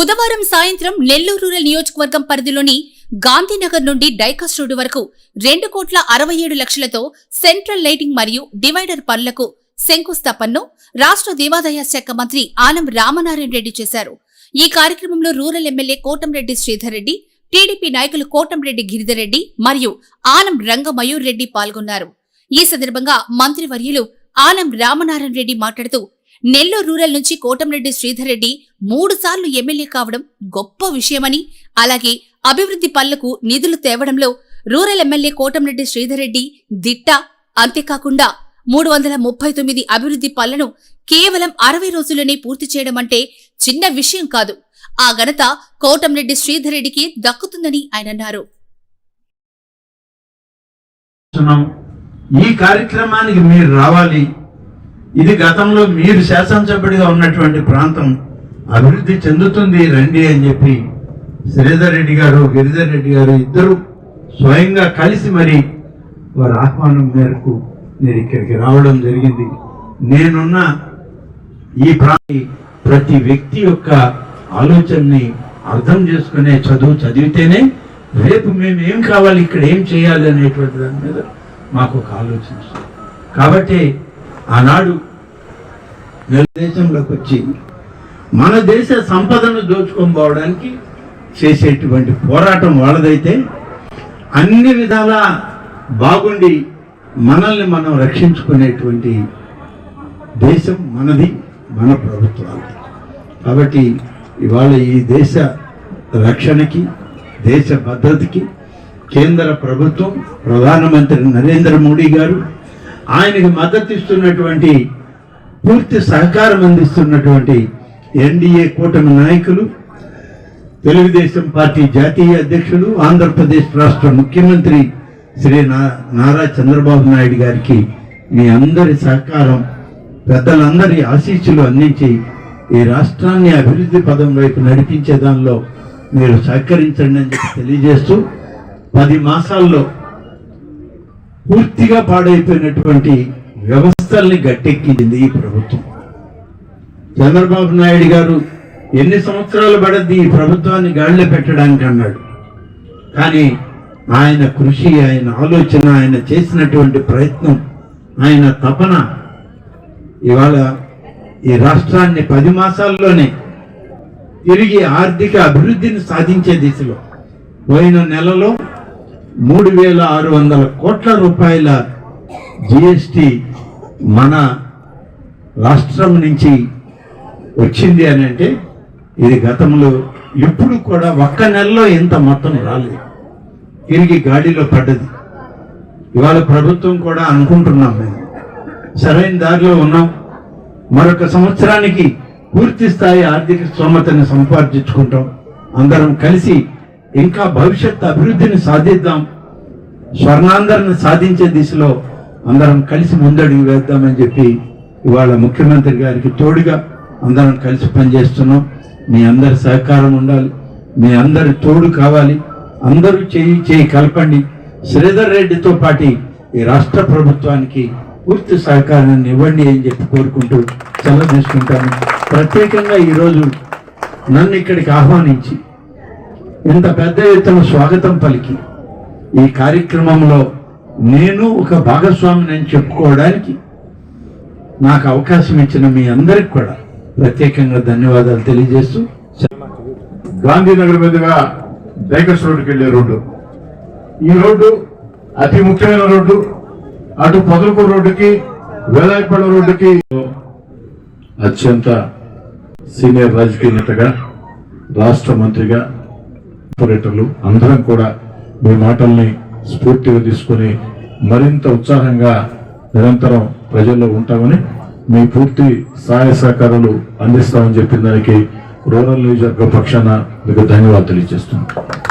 బుధవారం సాయంత్రం నెల్లూరు రూరల్ నియోజకవర్గం పరిధిలోని గాంధీనగర్ నుండి డైకాస్ రోడ్డు వరకు రెండు కోట్ల అరవై ఏడు లక్షలతో సెంట్రల్ లైటింగ్ మరియు డివైడర్ పనులకు శంకుస్థాపనను రాష్ట్ర దేవాదాయ శాఖ మంత్రి ఆనం రామనారాయణ రెడ్డి చేశారు. ఈ కార్యక్రమంలో rural MLA Kotamreddy Sridhar Reddy TDP నాయకులు కోటంరెడ్డి గిరిధర్ రెడ్డి మరియు ఆనం రంగమయూర్ రెడ్డి పాల్గొన్నారు. ఈ సందర్భంగా మంత్రివర్యులు ఆనం రామనారాయణ రెడ్డి మాట్లాడుతూ నెల్లూరు రూరల్ నుంచి కోటంరెడ్డి శ్రీధర్ రెడ్డి మూడు సార్లు ఎమ్మెల్యే కావడం గొప్ప విషయమని అలాగే అభివృద్ధి పనులకు నిధులు తేవడంలో రూరల్ ఎమ్మెల్యే కోటంరెడ్డి శ్రీధర్ రెడ్డి దిట్ట. అంతేకాకుండా మూడు వందల ముప్పై తొమ్మిది అభివృద్ధి పనులను కేవలం అరవై రోజుల్లోనే పూర్తి చేయడం అంటే చిన్న విషయం కాదు. ఆ ఘనత కోటంరెడ్డి శ్రీధర్ రెడ్డికి దక్కుతుందని ఆయన అన్నారు. ఈ కార్యక్రమానికి మీరు రావాలి. ఇది గతంలో మీరు శాసనసభ్యుడిగా ఉన్నటువంటి ప్రాంతం అభివృద్ధి చెందుతుంది రండి అని చెప్పి శ్రీధర్ రెడ్డి గారు గిరిధర్ రెడ్డి గారు ఇద్దరు స్వయంగా కలిసి మరి వారి ఆహ్వానం మేరకు నేను ఇక్కడికి రావడం జరిగింది. నేనున్న ఈ ప్రాంత ప్రతి వ్యక్తి యొక్క ఆలోచనని అర్థం చేసుకునే చదువు చదివితేనే రేపు మేము ఏం కావాలి ఇక్కడ ఏం చేయాలి అనేటువంటి దాని మీద మాకు ఒక ఆలోచన కాబట్టి ఆనాడు దేశంలోకి వచ్చి మన దేశ సంపదను దోచుకొని పోవడానికి చేసేటువంటి పోరాటం వాళ్ళదైతే అన్ని విధాలా బాగుండి మనల్ని మనం రక్షించుకునేటువంటి దేశం మనది మన ప్రభుత్వాలు. కాబట్టి ఇవాళ ఈ దేశ రక్షణకి దేశ భద్రతకి కేంద్ర ప్రభుత్వం ప్రధానమంత్రి నరేంద్ర మోడీ గారు ఆయనకి మద్దతు ఇస్తున్నటువంటి పూర్తి సహకారం అందిస్తున్నటువంటి ఎన్డీఏ కూటమి నాయకులు తెలుగుదేశం పార్టీ జాతీయ అధ్యక్షులు ఆంధ్రప్రదేశ్ రాష్ట్ర ముఖ్యమంత్రి శ్రీ నా- నారా చంద్రబాబు నాయుడు గారికి మీ అందరి సహకారం పెద్దలందరి ఆశీస్సులు అందించి ఈ రాష్ట్రాన్ని అభివృద్ధి పదం వైపు నడిపించే దానిలో మీరు సహకరించండి అని చెప్పి తెలియజేస్తూ పది మాసాల్లో పూర్తిగా పాడైపోయినటువంటి సంస్థల్ని గట్టెక్కింది ఈ ప్రభుత్వం. చంద్రబాబు నాయుడు గారు ఎన్ని సంవత్సరాలు పడద్ది ఈ ప్రభుత్వాన్ని గాడిలో పెట్టడానికి అన్నాడు. కానీ ఆయన కృషి ఆయన ఆలోచన ఆయన చేసినటువంటి ప్రయత్నం ఆయన తపన ఇవాళ ఈ రాష్ట్రాన్ని పది మాసాల్లోనే తిరిగి ఆర్థిక అభివృద్ధిని సాధించే దిశలో పోయిన నెలలో మూడు వేల ఆరు వందల కోట్ల రూపాయల జిఎస్టి మన రాష్ట్రం నుంచి వచ్చింది అని అంటే ఇది గతంలో ఎప్పుడు కూడా ఒక్క నెలలో ఇంత మొత్తం రాలేదు. తిరిగి గాడిలో పడ్డది. ఇవాళ ప్రభుత్వం కూడా అనుకుంటున్నాం మేము. సరైన దారిలో ఉన్నాం. మరొక సంవత్సరానికి పూర్తి స్థాయి ఆర్థిక స్తోమతని సంపాదించుకుంటాం. అందరం కలిసి ఇంకా భవిష్యత్ అభివృద్ధిని సాధిద్దాం. స్వర్ణాంధ్రని సాధించే దిశలో అందరం కలిసి ముందడుగు వేద్దామని చెప్పి ఇవాళ ముఖ్యమంత్రి గారికి తోడుగా అందరం కలిసి పనిచేస్తున్నాం. మీ అందరి సహకారం ఉండాలి. మీ అందరి తోడు కావాలి. అందరూ చేయి చేయి కలపండి. శ్రీధర్ రెడ్డితో పాటి ఈ రాష్ట్ర ప్రభుత్వానికి పూర్తి సహకారాన్ని ఇవ్వండి అని చెప్పి కోరుకుంటూ సెలవు తీసుకుంటాను. ప్రత్యేకంగా ఈరోజు నన్ను ఇక్కడికి ఆహ్వానించి ఇంత పెద్ద ఎత్తున స్వాగతం పలికి ఈ కార్యక్రమంలో నేను ఒక భాగస్వామిని అని చెప్పుకోవడానికి నాకు అవకాశం ఇచ్చిన మీ అందరికి కూడా ప్రత్యేకంగా ధన్యవాదాలు తెలియజేస్తూ గాంధీనగర్ మీదుగా డైకస్ రోడ్డుకి వెళ్ళే రోడ్డు. ఈ రోడ్డు అతి ముఖ్యమైన రోడ్డు. అటు పొదలకు రోడ్డుకి వేలాయపడ రోడ్డుకి అత్యంత సీనియర్ రాజకీయ నేతగా రాష్ట్ర మంత్రిగా ఆపరేటర్లు అందరం కూడా మీ మాటల్ని స్ఫూర్తిగా తీసుకొని మరింత ఉత్సాహంగా నిరంతరం ప్రజల్లో ఉంటామని మీ పూర్తి సహాయ సహకారాలు అందిస్తామని చెప్పిన దానికి రూరల్ నియోజకవర్గ పక్షాన మీకు ధన్యవాదాలు తెలియజేస్తున్నాను